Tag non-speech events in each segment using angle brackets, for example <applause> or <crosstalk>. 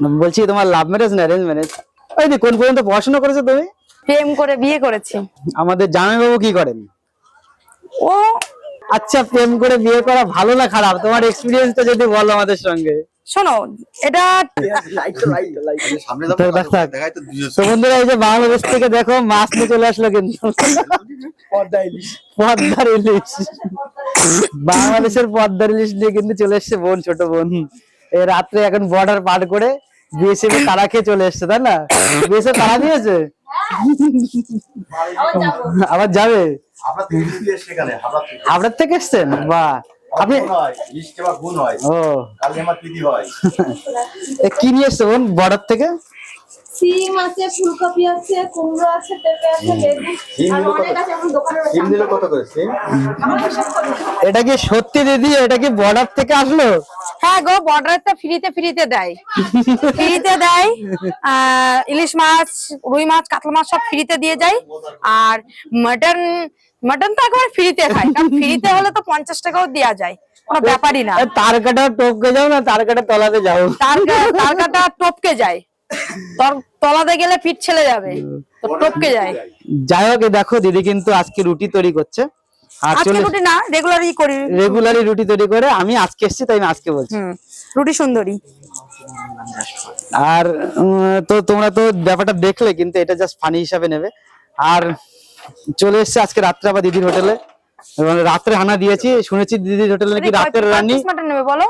বলছি তোমার love marriage না অ্যারেঞ্জ ম্যারেজ ওই কোন পর্যন্ত পড়াশোনা করেছ তুমি? প্রেম করে বিয়ে করেছি। আমাদের জামাইবাবু কি করেন? ও আচ্ছা প্রেম করে বিয়ে করা ভালো না খারাপ? তোমার এক্সপিরিয়েন্সটা যদি বলো আমাদের সঙ্গে। শোনো এটা সামনে তো। দেখাই তো দুজন। তো বন্ধুরা এই যে বাংলাদেশ থেকে দেখো মাছ নিয়ে চলে আসলো কিন্তু। পদ্মার ইলিশ। বাংলাদেশের পদ্মার ইলিশ নিয়ে কিন্তু চলে এসছে বোন ছোট বোন। এই রাত্রে এখন বর্ডার পার করে বিএসএফ তারা খেয়ে চলে এসছে তাই না? বিএসএফ তারা দিয়েছে? আবার যাবে? থেকে। আপনার থেকে এসছেন? বা আপনি ও। কি নিয়ে এসছে বোন বর্ডার থেকে? সিম আছে ফুলকপি আছে কুমড়ো আছে পেঁপে আছে লেবু। সিম আর কত অনেক আছে এখন দোকানে সিম দিল কত করে সিম? এটা কি সত্যি দিদি? এটা কি বর্ডার থেকে আসলো? হ্যাঁ গো বর্ডারটা ফ্রিতে ফ্রিতে দেয়। ফ্রিতে দেয় আহ, ইলিশ মাছ রুই মাছ কাতলা মাছ সব ফ্রিতে দিয়ে যায়। আর মাটন মাটন তো একেবারে ফ্রিতে খায় কারণ ফ্রিতে হলে তো পঞ্চাশ টাকাও দেওয়া যায়। কোনো ব্যাপারই না। এ, তার কাটা টপকে যাও না তার কাটা তলাতে যাও। তার কা- কাটা টপকে যায়। তলাতে গেলে পিঠ ছেলে যাবে। টপকে যায়। যাই হোক দেখো দিদি কিন্তু আজকে রুটি তৈরি করছে। রুটি না রেগুলারই করি। রেগুলারই রুটি তৈরি করে আমি আজকে এসেছি তাই আমি আজকে বলছি। রুটি সুন্দরী। আর তো তোমরা তো ব্যাপারটা দেখলে কিন্তু এটা জাস্ট ফানি হিসাবে নেবে। আর চলে এসেছে আজকে রাত্রে আবার দিদির হোটেলে। রাত্রে হানা দিয়েছি শুনেছি দিদির হোটেলে নাকি রাতের রান্নি নেবে বলো?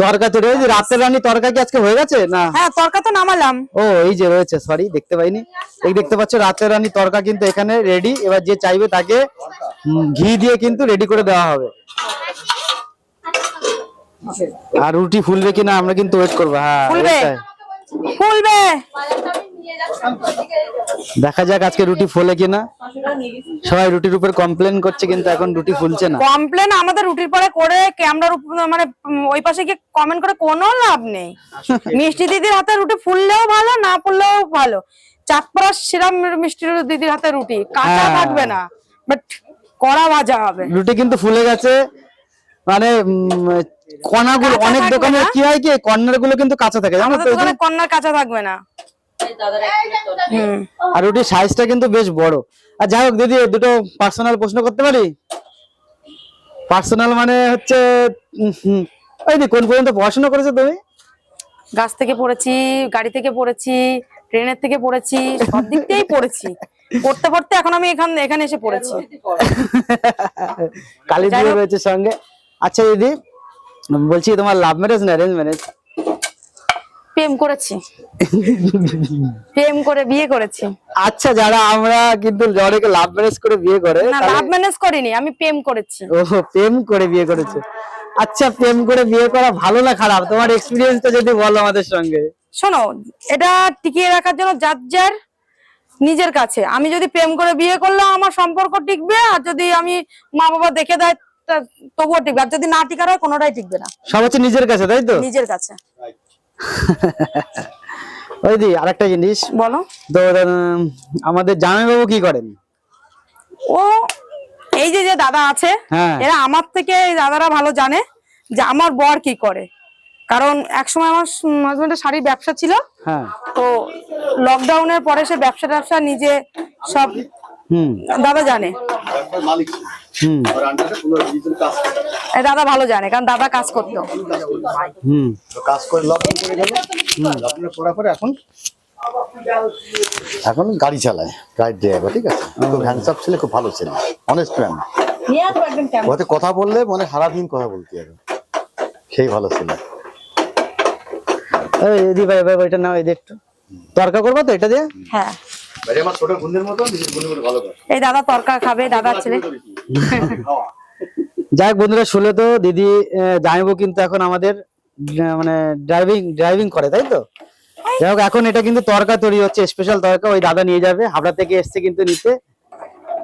তরকা তো রয়েছে রাতের রানী তরকা কি আজকে হয়ে গেছে? না। হ্যাঁ তরকা তো নামালাম। ও এই যে রয়েছে সরি দেখতে পাইনি। এই দেখতে পাচ্ছ রাতের রানী তরকা কিন্তু এখানে রেডি এবার যে চাইবে তাকে ঘি দিয়ে কিন্তু রেডি করে দেওয়া হবে। আর রুটি ফুলবে কিনা আমরা কিন্তু ওয়েট করব হ্যাঁ ফুলবে। ফুলবে। দেখা যাক আজকে রুটি ফোলে কিনা। সবাই রুটির উপর কমপ্লেন করছে কিন্তু এখন রুটি ফুলছে না। কমপ্লেন আমাদের রুটির পরে করে ক্যামেরার উপর মানে ওই পাশে গিয়ে কমেন্ট করে কোনো লাভ নেই। <laughs> মিষ্টি দিদির হাতে রুটি ফুললেও ভালো না ফুললেও ভালো। চাঁদপাড়া সেরাম মিষ্টি দিদির হাতে রুটি কাঁচা হ্যাঁ। থাকবে না বাট কড়া ভাজা হবে। রুটি কিন্তু ফুলে গেছে। মানে কণাগুলো অনেক দোকানে কি হয় কি কর্নারগুলো কিন্তু কাঁচা থাকে। জানো আমাদের তো কন্যার কাঁচা থাকবে না। আর রুটির সাইজটা কিন্তু বেশ বড়। আর যাই হোক দিদি দুটো পার্সোনাল প্রশ্ন করতে পারি? পার্সোনাল মানে হচ্ছে ওই কোন পর্যন্ত পড়াশোনা করেছ তুমি? গাছ থেকে পড়েছি গাড়ি থেকে পড়েছি ট্রেনের থেকে পড়েছি সব দিক থেকেই পড়েছি। পড়তে পড়তে এখন আমি এখান এখানে এসে পড়েছি। কালী রয়েছে সঙ্গে। আচ্ছা দিদি বলছি তোমার লাভ ম্যারেজ না অ্যারেঞ্জ ম্যারেজ প্রেম করেছি। প্রেম করে বিয়ে করেছি। আচ্ছা যারা আমরা কিন্তু অনেকে লাভ ম্যারেজ করে বিয়ে করে না লাভ ম্যানেজ করিনি আমি প্রেম করেছি। ও প্রেম করে বিয়ে করেছে। আচ্ছা প্রেম করে বিয়ে করা ভালো না খারাপ? তোমার এক্সপিরিয়েন্সটা যদি বলো আমাদের সঙ্গে। শোনো এটা টিকিয়ে রাখার জন্য যার যার নিজের কাছে। আমি যদি প্রেম করে বিয়ে করলে আমার সম্পর্ক টিকবে আর যদি আমি মা বাবা দেখে দেয় তবুও টিকবে। আর যদি না টিকার হয় কোনোটাই টিকবে না। সব হচ্ছে নিজের কাছে তাই তো? নিজের কাছে। <laughs> ওই দি আরেকটা জিনিস। বলো। তো আমাদের জামাইবাবু কি করেন? ও এই যে যে দাদা আছে হ্যাঁ। এরা আমার থেকে দাদারা ভালো জানে যে আমার বর কি করে। কারণ একসময় আমার হাজবেন্ডের শাড়ির ব্যবসা ছিল। হ্যাঁ। তো লকডাউনের পরে সে ব্যবসা ব্যবসা নিজে সব হুম। দাদা জানে। মালিক হুম। ওর আন্ডারে কোনো ডিজিটাল কাজ করে। এই দাদা ভালো জানে কারণ দাদা কাজ করতো। হুম। কাজ করে লকডাউন করে গেল। লকডাউন করার পরে এখন এখন গাড়ি চালায় গাড়ি ড্রাইভার ঠিক আছে? খুব হ্যান্ডসাপ ছেলে খুব ভালো ছেলে অনেস্ট ম্যান ওতে কথা বললে মানে সারাদিন কথা বলতে হবে। সেই ভালো ছেলে। এই দি ভাই ভাই এটা নাও এই দিয়ে একটু। তরকা করব তো এটা দিয়ে? হ্যাঁ। এই দাদা তরকা খাবে দাদার ছেলে। যাই হোক বন্ধুরা শুলে তো দিদি জামাইবাবু কিন্তু এখন আমাদের মানে ড্রাইভিং ড্রাইভিং করে তাই তো? যাই হোক এখন এটা কিন্তু তরকা তৈরি হচ্ছে স্পেশাল তরকা ওই দাদা নিয়ে যাবে হাবড়া থেকে এসছে কিন্তু নিতে।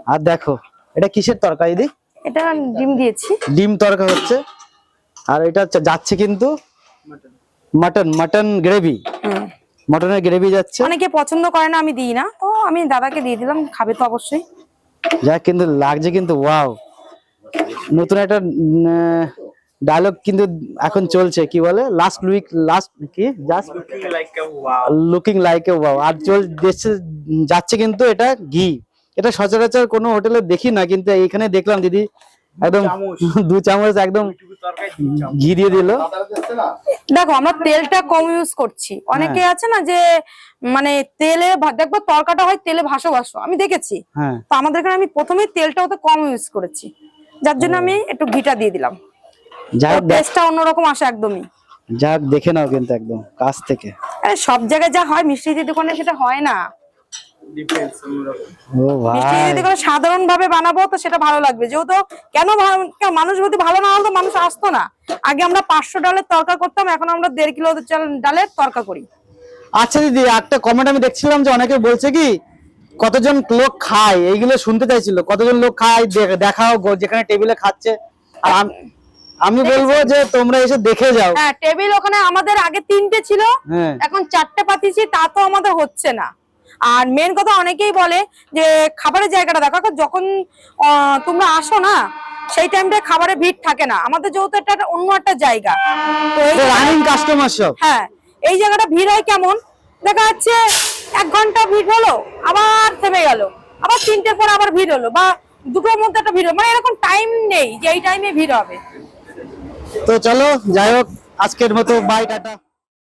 আর দেখো এটা কিসের তরকা দিদি? এটা ডিম দিয়েছি। ডিম তরকা হচ্ছে আর এটা হচ্ছে- যাচ্ছে কিন্তু মাটন মাটন গ্রেভি। মটনের গ্রেভি যাচ্ছে। অনেকে পছন্দ করে না আমি দিই না। তো আমি দাদাকে দিয়ে দিলাম খাবে তো অবশ্যই। যাক কিন্তু লাগছে কিন্তু ওয়াও নতুন একটা ডায়লগ কিন্তু এখন চলছে কি বলে? লাস্ট উইক লাস্ট কি? Just looking like a wow আর চল দেশে যাচ্ছে কিন্তু এটা ঘি। এটা সচরাচর কোনো হোটেলে দেখি না কিন্তু এইখানে দেখলাম দিদি। একদম <laughs> দু চামচ একদম ঘি দিয়ে দিল। দেখো আমরা তেলটা কম ইউজ করছি। অনেকে আছে না যে মানে তেলে দেখব তরকাটা হয় তেলে ভাসো ভাসো। আমি দেখেছি। হ্যাঁ। তো আমাদের এখানে আমি প্রথমেই তেলটা ওতে কম ইউজ করেছি। যার জন্য আমি একটু ঘিটা দিয়ে দিলাম। টেস্টটা অন্যরকম আসে একদমই। হোক দেখে নাও কিন্তু একদম কাছ থেকে। আরে সব জায়গায় যা হয় মিষ্টি দিদি দোকানে সেটা হয় না। মিষ্টি সাধারণ ভাবে বানাবো তো সেটা ভালো লাগবে। যেহেতু কেন মানুষ যদি ভালো না হতো মানুষ আসতো না। আগে আমরা পাঁচশো ডালের তরকা করতাম এখন আমরা দেড় কিলো ডালের তরকা করি। আচ্ছা দিদি একটা কমেন্ট আমি দেখছিলাম যে অনেকে বলছে কি কতজন লোক খায়? এইগুলো শুনতে চাইছিল। কতজন লোক খায়? দেখাও যেখানে টেবিলে খাচ্ছে। আর আমি বলব যে তোমরা এসে দেখে যাও। হ্যাঁ টেবিল ওখানে আমাদের আগে তিনটে ছিল। হ্যাঁ। এখন চারটে পাতিছি তা তো আমাদের হচ্ছে না। আর মেন কথা অনেকেই বলে যে খাবারের জায়গাটা দেখো এখন যখন তোমরা আসো না সেই টাইমটা খাবারের ভিড় থাকে না। আমাদের যেহেতু একটা অন্য একটা জায়গা। তো এই রানিং কাস্টমার সব হ্যাঁ এই জায়গাটা ভিড় হয় কেমন? দেখা যাচ্ছে এক ঘণ্টা ভিড় হলো আবার থেমে গেল। আবার তিনটের পর আবার ভিড় হলো বা দুটোর মধ্যে একটা ভিড় হলো। মানে এরকম টাইম নেই যে এই টাইমে ভিড় হবে। তো চলো যাই হোক আজকের মতো বাই টাটা।